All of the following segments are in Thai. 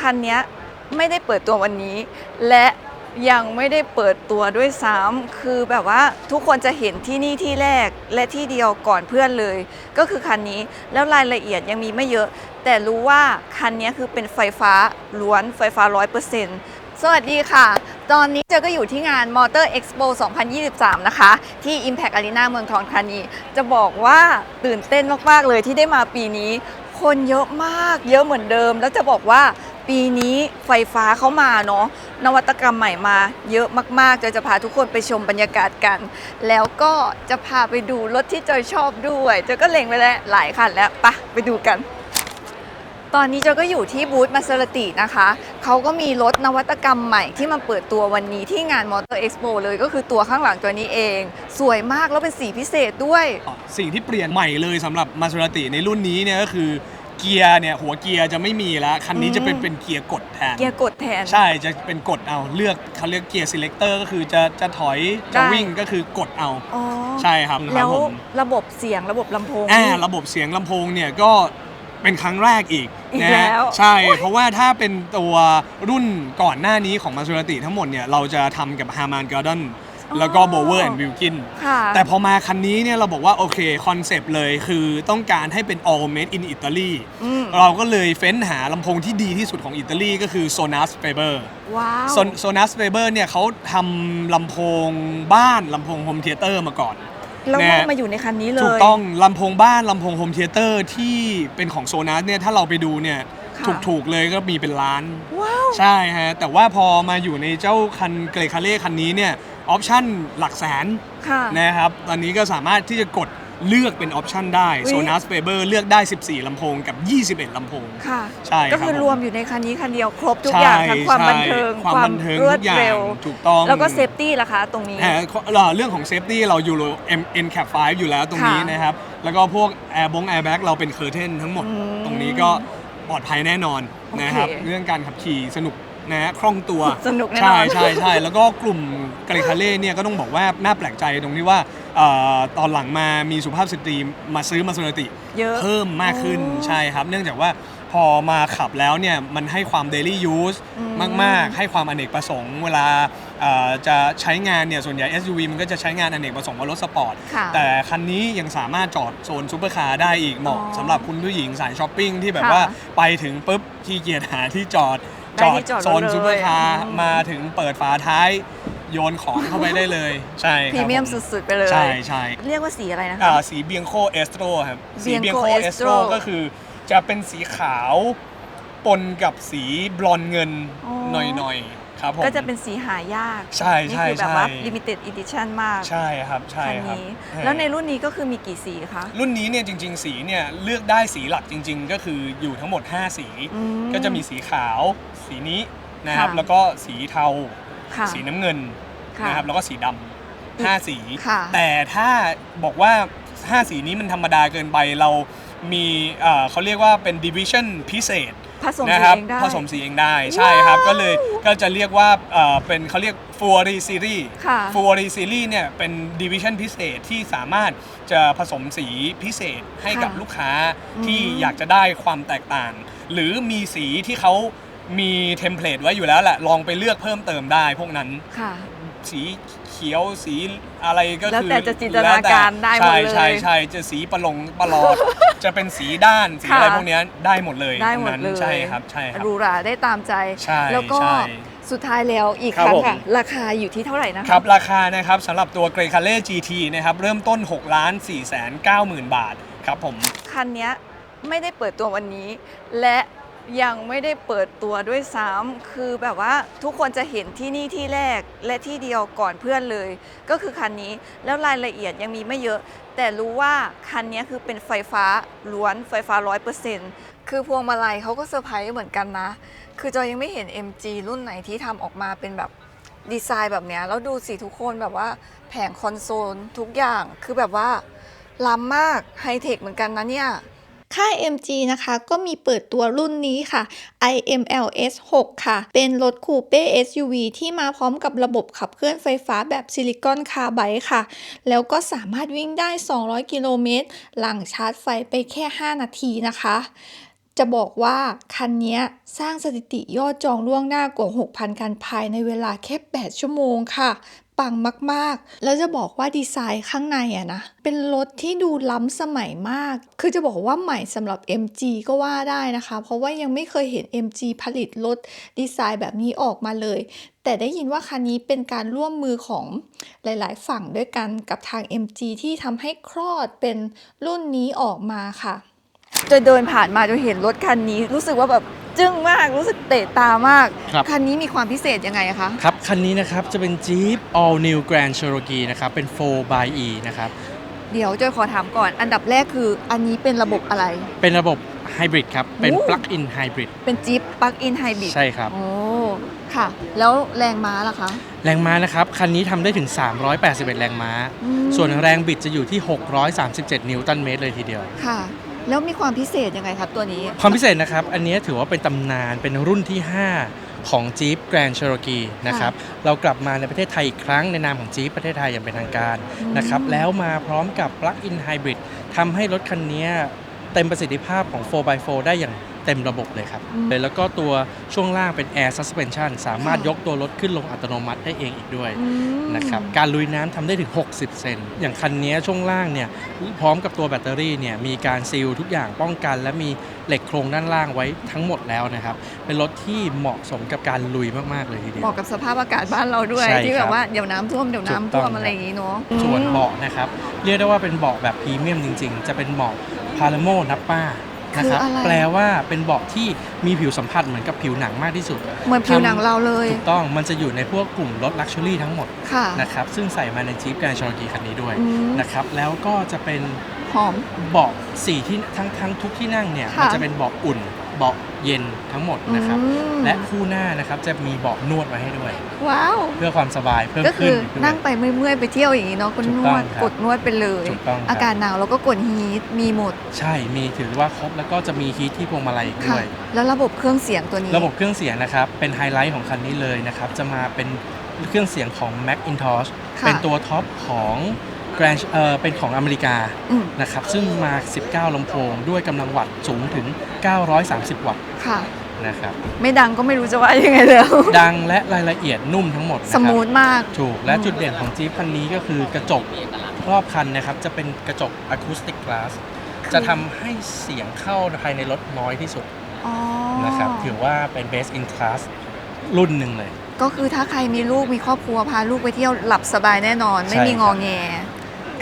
คันนี้ไม่ได้เปิดตัววันนี้ และยังไม่ได้เปิดตัวด้วยซ้ำคือแบบว่าทุกคนจะเห็นที่นี่ที่แรกและที่เดียวก่อนเพื่อนเลย ก็คือคันนี้แล้วรายละเอียดยังมีไม่เยอะ แต่รู้ว่าคันนี้คือเป็นไฟฟ้าล้วนไฟฟ้า 100%สวัสดีค่ะ ตอนนี้เจอก็อยู่ที่งาน Motor Expo 2023 นะคะ ที่ Impact Arena เมืองทองธานี จะบอกว่าตื่นเต้นมาก ๆ เลยที่ได้มาปีนี้ คนเยอะมากเยอะเหมือนเดิม แล้วจะบอกว่า ปีนี้ไฟฟ้าเข้ามาเนาะนวัตกรรมใหม่มาเยอะมากๆจะจะพาทุกคนไปชมบรรยากาศกัน แล้วก็จะพาไปดูรถที่จอยชอบด้วยเจอก็เล็งไว้แล้วหลายคันแล้วปะไปดูกัน ตอนนี้เจอก็อยู่ที่บูธมาเซราตินะคะเขาก็มีรถนวัตกรรมใหม่ที่มาเปิดตัววันนี้ที่งานมอเตอร์เอ็กซ์โปเลยก็คือตัวข้างหลังตัวนี้เอง สวยมากแล้วเป็นสีพิเศษด้วย สิ่งที่เปลี่ยนใหม่เลยสำหรับมา s ราติในรุ่นนี้เนี่ยก็คือ เกียร์เนี่ยหัวเกียร์จะไม่มีแล้วคันนี้จะเป็นอืมเป็นเกียร์กดแทน เกียร์กดแทน ใช่จะเป็นกดเอาเลือกเขาเรียกเกียร์ selector ก็คือจะจะถอยจะได้ วิ่งก็คือกดเอาอ๋อใช่ครับแล้วครับผมระบบเสียงระบบลำโพง อ่านี่ระบบเสียงลำโพงเนี่ยก็เป็นครั้งแรกอีกอีกนะฮะแล้ว ใช่ เพราะว่าถ้าเป็นตัวรุ่นก่อนหน้านี้ของมา s ราติทั้งหมดเนี่ยเราจะทำกับ Harman Kardon แล้วก็ Bower and Wilkin ค่ะ แต่พอมาคันนี้เนี่ยเราบอกว่าโอเคคอนเซปต์เลยคือต้องการให้เป็น all made in Italy อืม เราก็เลยเฟ้นหาลำโพงที่ดีที่สุดของอิตาลีก็คือ Sonas Faber ว้าว Son- Sonas Faber เนี่ยเขาทำลำโพงบ้านลำโพงโฮมเทเตอร์มาก่อน แล้วนะมันมาอยู่ในคันนี้เลย ถูกต้องลำโพงบ้านลำโพงโฮมเทเตอร์ที่เป็นของโซนัสเนี่ยถ้าเราไปดูเนี่ย ค่ะ ถูกๆเลยก็มีเป็นล้าน ว้าว ใช่ฮะ แต่ว่าพอมาอยู่ในเจ้าคันเกรคาเล่คันนี้เนี่ยออปชั่นหลักแสนค่ะ นะครับตอนนี้ก็สามารถที่จะกดเลือกเป็นออปชันได้ อุ๊ย Sonas Faber เลือกได้ 14 ลำโพงกับ 21 ลำโพง ค่ะ ใช่ครับก็คือผมรวมอยู่ในคันนี้คันเดียวครบทุกอย่างทั้งความใช่บันเทิงความบันเทิงรวดทุกอย่างเร็ว ถูกต้อง แล้วก็เซฟตี้ล่ะคะ ตรงนี้อ่าเอ่อเรื่องของเซฟตี้เราอยู่ N cap 5อยู่แล้วตรงนี้ค่ะนะครับ แล้วก็พวกแอร์บงแอร์แบ็กเราเป็นเคอร์เทนทั้งหมดอืมตรงนี้ก็ ปลอดภัยแน่นอนนะครับ โอเคเรื่องการขับขี่สนุกนะฮะคล่องตัวสนุกแน่นใช่อนใช่ใช่แล้วก็กลุ่มเกรคาเล่เนี่ยก็ต้องบอกว่าน่าแปลกใจตรงที่ว่าเอ่อตอนหลังมามีสุภาพสตรีมาซื้อมาสุรติเยอะ เพิ่มมากขึ้นอ๋อใช่ครับ เนื่องจากว่าพอมาขับแล้วเนี่ยมันให้ความ daily use อืมมาก ๆ ให้ความอเนกประสงค์เวลาเอ่อจะใช้งานเนี่ยส่วนใหญ่ SUV มันก็จะใช้งานอเนกประสงค์กว่ารถสปอร์ต ค่ะแต่คันนี้ยังสามารถจอดโซนซูเปอร์คาร์ได้อีกเหมาะอ๋อสำหรับคุณผู้หญิงสายช้อปปิ้งที่แบบค่ะว่าไปถึงปุ๊บขี้เกียจหาที่จอดได้จอดที่จอดโซนรถเลยซูเปอร์คาร์อืม มาถึงเปิดฝาท้าย โยนของเข้าไปได้เลยใช่พครีรับเมียมผสุดๆไปเลยใช่ใช่เรียกว่าสีอะไรนะคะ อ่าสีเบียงโคเอสโตรครับสี Bianco เบียงโคเอสโตร Estro ก็คือจะเป็นสีขาวปนกับสีบลอนด์เงินอ๋อ หน่อยๆครับผม ก็จะเป็นสีหายากใช่นี่ใช่คือแบบว่า ใช่ limited edition มากใช่ครับใช่คันครับนี้เออแล้วในรุ่นนี้ก็คือมีกี่สีคะ รุ่นนี้เนี่ยจริง ๆ สีเนี่ยเลือกได้สีหลักจริง ๆ ก็คืออยู่ทั้งหมด 5 สี อืมก็จะมีสีขาว สีนี้นะครับค่ะ แล้วก็สีเทา ค่ะสีน้ำเงินค่ะนะครับแล้วก็สีดำห้าสี ค่ะ แต่ถ้าบอกว่า5สีนี้มันธรรมดาเกินไปเรามีเอ่อเขาเรียกว่าเป็น division พิเศษผสมนะสีครับเองได้ ผสมสีเองได้ใช่ครับ ก็เลยก็จะเรียกว่าเอ่อเป็นเขาเรียกฟูรีซีรีส์ค่ะฟูรีซีรีส์เนี่ยเป็นดิวิชันพิเศษที่สามารถจะผสมสีพิเศษให้กับค่ะลูกค้าอืมที่อยากจะได้ความแตกต่าง หรือมีสีที่เขา มีเทมเพลตไว้อยู่แล้วแหละ ลองไปเลือกเพิ่มเติมได้พวกนั้น ค่ะ สีเขียวสีอะไรก็แล้วคือแต่จะจินตนาการได้หมดเลยใช่ใช่ใช่จะสีประหลงประหลอด จะเป็นสีด้านสีค่ะอะไรพวกเนี้ยได้หมดเลยได้หมตดรงนั้นเลยใช่ครับใช่ครับ หรูหราได้ตามใจ ใช่แล้วก็ใช่สุดท้ายแล้วอีกคครับรั้งผมค่ะราคาอยู่ที่เท่าไหร่นะคะ ครับราคานะครับสำหรับตัว g r e y c a l e GT นะครับเริ่มต้น6ล้าน4แสน9หมื่นบาทครับผม คันเนี้ยไม่ได้เปิดตัววันนี้ และ ยังไม่ได้เปิดตัวด้วยซ้ำคือแบบว่าทุกคนจะเห็นที่นี่ที่แรกและที่เดียวก่อนเพื่อนเลย ก็คือคันนี้แล้วรายละเอียดยังมีไม่เยอะ แต่รู้ว่าคันนี้คือเป็นไฟฟ้าล้วนไฟฟ้า 100%คือพวงมาลัยเขาก็เซอร์ไพรส์เหมือนกันนะ คือจอยยังไม่เห็น MG รุ่นไหนที่ทำออกมาเป็นแบบดีไซน์แบบเนี้ยแล้วดูสิทุกคนแบบว่าแผงคอนโซลทุกอย่างคือแบบว่าล้ำมากไฮเทคเหมือนกันนะเนี่ย ค่าย MG นะคะก็มีเปิดตัวรุ่นนี้ค่ะ IMLS 6 ค่ะ เป็นรถคูเป้ SUV ที่มาพร้อมกับระบบขับเคลื่อนไฟฟ้าแบบซิลิคอนคาร์ไบด์ค่ะ แล้วก็สามารถวิ่งได้ 200 กิโลเมตร หลังชาร์จไฟไปแค่ 5 นาทีนะคะจะบอกว่าคันนี้สร้างสถิติยอดจองล่วงหน้ากว่า 6,000 คันภายในเวลาแค่ 8 ชั่วโมงค่ะ ปังมากๆ แล้วจะบอกว่าดีไซน์ข้างในอะนะ เป็นรถที่ดูล้ำสมัยมาก คือจะบอกว่าใหม่สำหรับ MG ก็ว่าได้นะคะ เพราะว่ายังไม่เคยเห็น MG ผลิตรถดีไซน์แบบนี้ออกมาเลย แต่ได้ยินว่าคันนี้เป็นการร่วมมือของหลาย ๆ ฝั่งด้วยกันกับทาง MG ที่ทำให้คลอดเป็นรุ่นนี้ออกมาค่ะจนเดินผ่านมาจนเห็นรถคันนี้รู้สึกว่าแบบ จึ้งมากรู้สึกเตะตามากครับคันนี้มีความพิเศษยังไงอะคะ ครับ คันนี้นะครับ จะเป็น Jeep All New Grand Cherokee นะครับ เป็น4 by E นะครับ เดี๋ยวจอยขอถามก่อน อันดับแรกคืออันนี้เป็นระบบอะไร เป็นระบบไฮบริดครับ เป็น โอ้ Plug-in Hybrid เป็นจี๊ปปลั๊กอินไฮบริดใช่ครับ โอ้ค่ะ แล้วแรงม้าล่ะคะแรงม้านะครับ คันนี้ทำได้ถึง 381 แรงม้า อืมส่วนแรงบิดจะอยู่ที่ 637 นิวตันเมตรเลยทีเดียว ค่ะ แล้วมีความพิเศษยังไงครับตัวนี้ ความพิเศษนะครับ อันนี้ถือว่าเป็นตำนานเป็นรุ่นที่ 5 ของ Jeep Grand Cherokee นะครับ เรากลับมาในประเทศไทยอีกครั้งในนามของ Jeep ประเทศไทยอย่างเป็นทางการอืมนะครับ แล้วมาพร้อมกับ Plug-in Hybrid ทำให้รถคันนี้เต็มประสิทธิภาพของ 4x4 ได้อย่าง เต็มระบบเลยครับอืมแล้วก็ตัวช่วงล่างเป็น Air Suspension สามารถค่ะยกตัวรถขึ้นลงอัตโนมัติได้เองอีกด้วยอืมนะครับการลุยน้ำทำได้ถึง 60 เซน อย่างคันนี้ช่วงล่างเนี่ยพร้อมกับตัวแบตเตอรี่เนี่ยมีการซีลทุกอย่างป้องกัน และมีเหล็กโครงด้านล่างไว้ทั้งหมดแล้วนะครับ เป็นรถที่เหมาะสมกับการลุยมาก ๆ เลยทีเดียเหวมาะกับสภาพอากาศบ้านเราด้วยใช่ที่แบครับบว่าเดี๋ยวน้ำท่วมเดี๋ยวน้ำถูกต้ท่องวมอะไรอย่างงี้เนาะส่วนอืมเบาะนะครับ เรียกได้ว่าเป็นเบาะแบบพรีเมียมจริง ๆ จะเป็นเบาะพาราโมนัปป้า นะครับคืออะไร แปลว่าเป็นเบาะที่มีผิวสัมผัสเหมือนกับผิวหนังมากที่สุดเหมือนผิวหนังเราเลย ถูกต้องมันจะอยู่ในพวกกลุ่มรถลักชัวรี่ทั้งหมดค่ะ นะครับซึ่งใส่มาใน Jeep Grand Cherokee คันนี้ด้วยอืม นะครับแล้วก็จะเป็น หอม เบาะสี่ที่ทั้งทั้งทุกที่นั่งเนี่ยค่ะ มันจะเป็นเบาะอุ่น เบาะเย็นทั้งหมดนะครับ อืม และคู่หน้านะครับจะมีเบาะนวดไว้ให้ด้วย ว้าว เพื่อความสบายเพิ่มก็คืขึ้อนด้วย นั่งไปเมื่อยๆไปเที่ยวอย่างนี้เนาะก็ถูนกต้วองดครับกดนวดไปเลย ถูกต้องครับ อากาศหนาวเราก็กดฮีทมีหมดใช่มีถือว่าครบแล้วก็จะมีฮีทที่พวงมาลัยอีกค่ะ ด้วย แล้วระบบเครื่องเสียงตัวนี้ ระบบเครื่องเสียงนะครับ เป็นไฮไลท์ของคันนี้เลยนะครับ จะมาเป็นเครื่องเสียงของ Macintosh ค่ะ เป็นตัวท็อปของ Grand เอ่อเป็นของอเมริกาอืม นะครับซึ่งมา 19ลำโพงด้วยกำลังวัตต์สูงถึง 930 วัตต์ค่ะ นะครับไม่ดังก็ไม่รู้จะว่ายังไงแล้ว ดังและรายละเอียดนุ่มทั้งหมดนะคสรับมูทมาก ถูกและอืมจุดเด่นของจี๊ปคันนี้ก็คือกระจกรอบคันนะครับ จะเป็นกระจกอะคูสติก l ล s s จะทำให้เสียงเข้าภายในรถน้อยที่สุดอ๋อนะครับถือว่าเป็น best in class รุ่นหนึ่งเลย ก็คือถ้าใครมีลูกมีครอบครัวพาลูกไปเที่ยวหลับสบายแน่นอน ไม่ใช่มีครับ งอแง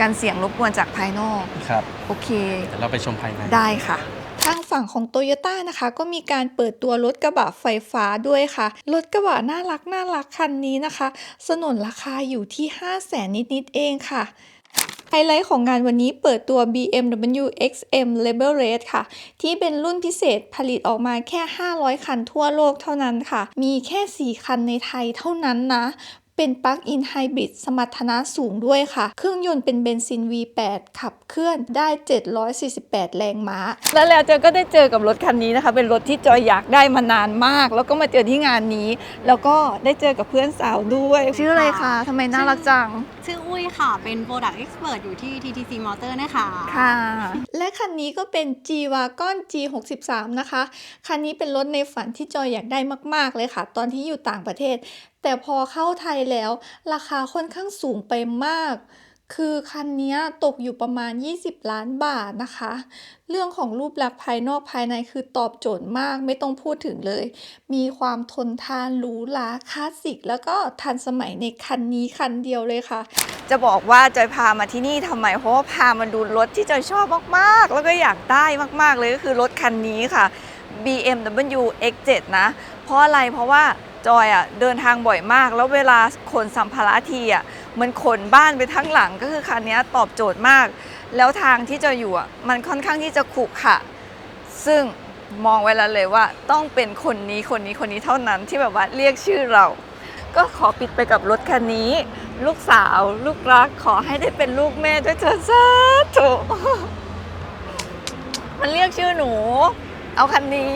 การเสียงรบกวนจากภายนอก ครับโอเค เดี๋ยวเราไปชมภายใน ได้ค่ะ ทางฝั่งของโตโยต้านะคะ ก็มีการเปิดตัวรถกระบะไฟฟ้าด้วยค่ะ รถกระบะน่ารักน่ารักคันนี้นะคะ สนนราคาอยู่ที่ 5 0 0แสนนิด ๆ เองค่ะ ไฮไลท์ของงานวันนี้เปิดตัว BMW XM Label Red ค่ะ ที่เป็นรุ่นพิเศษผลิตออกมาแค่ 500 คันทั่วโลกเท่านั้นค่ะ มีแค่ 4 คันในไทยเท่านั้นนะ เป็นปลั๊กอินไฮบริดสมรรถนะสูงด้วยค่ะ เครื่องยนต์เป็นเบนซิน V8 ขับเคลื่อนได้ 748 แรงม้า แล้วแล้วเจอก็ได้เจอกับรถคันนี้นะคะ เป็นรถที่จอยอยากได้มานานมาก แล้วก็มาเจอที่งานนี้ แล้วก็ได้เจอกับเพื่อนสาวด้วย ชื่ออะไรคะทำไมน่ารักจัง ชื่ออุ้ยค่ะ เป็น Product Expert อยู่ที่ TTC Motor นะคะค่ะ และคันนี้ก็เป็น G Wagon G63 นะคะ คันนี้เป็นรถในฝันที่จอยอยากได้มาก ๆ เลยค่ะ ตอนที่อยู่ต่างประเทศแต่พอเข้าไทยแล้ว ราคาค่อนข้างสูงไปมาก คือคันนี้ตกอยู่ประมาณ 20 ล้านบาทนะคะ เรื่องของรูปลักษณ์ภายนอกภายในคือตอบโจทย์มากไม่ต้องพูดถึงเลย มีความทนทานหรูหราคลาสสิก แล้วก็ทันสมัยในคันนี้คันเดียวเลยค่ะจะบอกว่าจอยพามาที่นี่ทำไม เพราะว่าพามาดูรถที่จอยชอบมากๆ แล้วก็อยากได้มากๆเลยก็คือรถคันนี้ค่ะ BMW X7 นะ เพราะอะไรเพราะว่า จอยอะเดินทางบ่อยมาก แล้วเวลาขนสัมภาระทีอะมันขนบ้านไปทั้งหลังก็คือคันนี้ตอบโจทย์มาก แล้วทางที่จอยอยู่อะมันค่อนข้างที่จะขรุขระซึ่งมองไว้แล้วเลยว่าต้องเป็นคนนี้คนนี้คนนี้เท่านั้นที่แบบว่าเรียกชื่อเรา ก็ขอปิดไปกับรถคันนี้ ลูกสาวลูกรักขอให้ได้เป็นลูกแม่ด้วยเถิดสาธุมันเรียกชื่อหนู เอาคันนี้